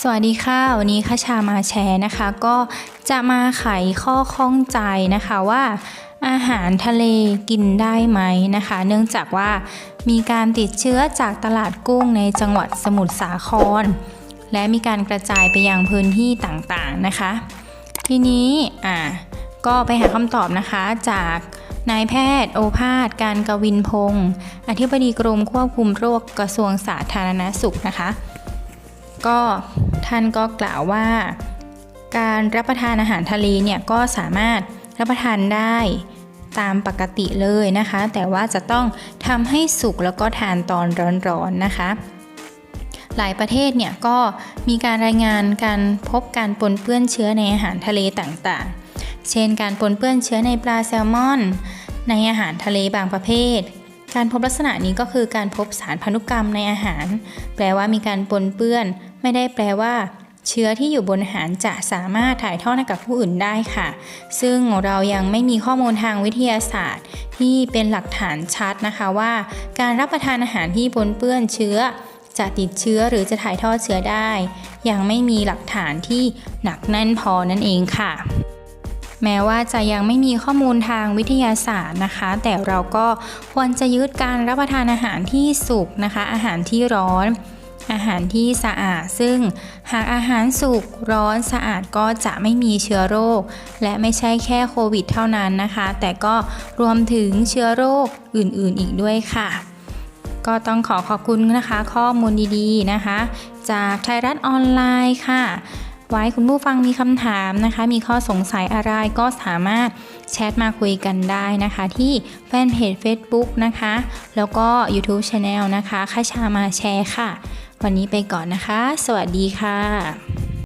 สวัสดีค่ะ วันนี้ข้าชามาแชร์นะคะ ก็จะมาไขข้อข้องใจนะคะว่า อาหารทะเลกินได้ไหมนะคะ เนื่องจากว่ามีการติดเชื้อจากตลาดกุ้งในจังหวัดสมุทรสาคร และมีการกระจายไปยังพื้นที่ต่างๆนะคะ ทีนี้อ่าก็ไปหาคำตอบนะคะจากนายแพทย์โอภาส การกวินพงศ์อธิบดีกรมควบคุมโรคกระทรวงสาธารณสุขนะคะ ก็ ท่านก็กล่าวว่า การรับประทานอาหารทะเลเนี่ยก็สามารถรับประทานได้ตามปกติเลยนะคะ แต่ว่าจะต้องทำให้สุกแล้วก็ทานตอนร้อนๆนะคะ หลายประเทศเนี่ยก็มีการรายงานการพบการปนเปื้อนเชื้อในอาหารทะเลต่างๆ เช่น การปนเปื้อนเชื้อในปลาแซลมอน ในอาหารทะเลบางประเภท การพบลักษณะนี้ก็คือการพบสารพันธุกรรมในอาหาร แปลว่ามีการปนเปื้อน ไม่ได้แปลว่า เชื้อที่อยู่บนอาหารจะสามารถถ่ายทอดให้กับผู้อื่นได้ค่ะ ซึ่งเรายังไม่มีข้อมูลทางวิทยาศาสตร์ ที่เป็นหลักฐานชัดนะคะว่า การรับประทานอาหารที่ปนเปื้อนเชื้อจะติดเชื้อหรือจะถ่ายทอดเชื้อได้ ยังไม่มีหลักฐานที่หนักแน่นพอนั่นเองค่ะ แม้ว่าจะยังไม่มีข้อมูลทางวิทยาศาสตร์นะคะ แต่เราก็ควรจะยึดการรับประทานอาหารที่สุกนะคะ อาหารที่ร้อน อาหารที่สะอาด ซึ่งหากอาหารสุกร้อนสะอาดก็จะไม่มีเชื้อโรค และไม่ใช่แค่โควิดเท่านั้นนะคะ แต่ก็รวมถึงเชื้อโรคอื่นๆอีกด้วยค่ะก็ต้องขอขอบคุณนะคะ ข้อมูลดีๆนะคะ จากไทยรัฐออนไลน์ค่ะ ไว้คุณผู้ฟังมีคำถามนะคะ มีข้อสงสัยอะไรก็สามารถแชทมาคุยกันได้นะคะ ที่แฟนเพจ Facebook นะคะ แล้วก็ YouTube Channel นะคะข้าชามาแชร์ค่ะ วันนี้ไปก่อนนะคะ สวัสดีค่ะ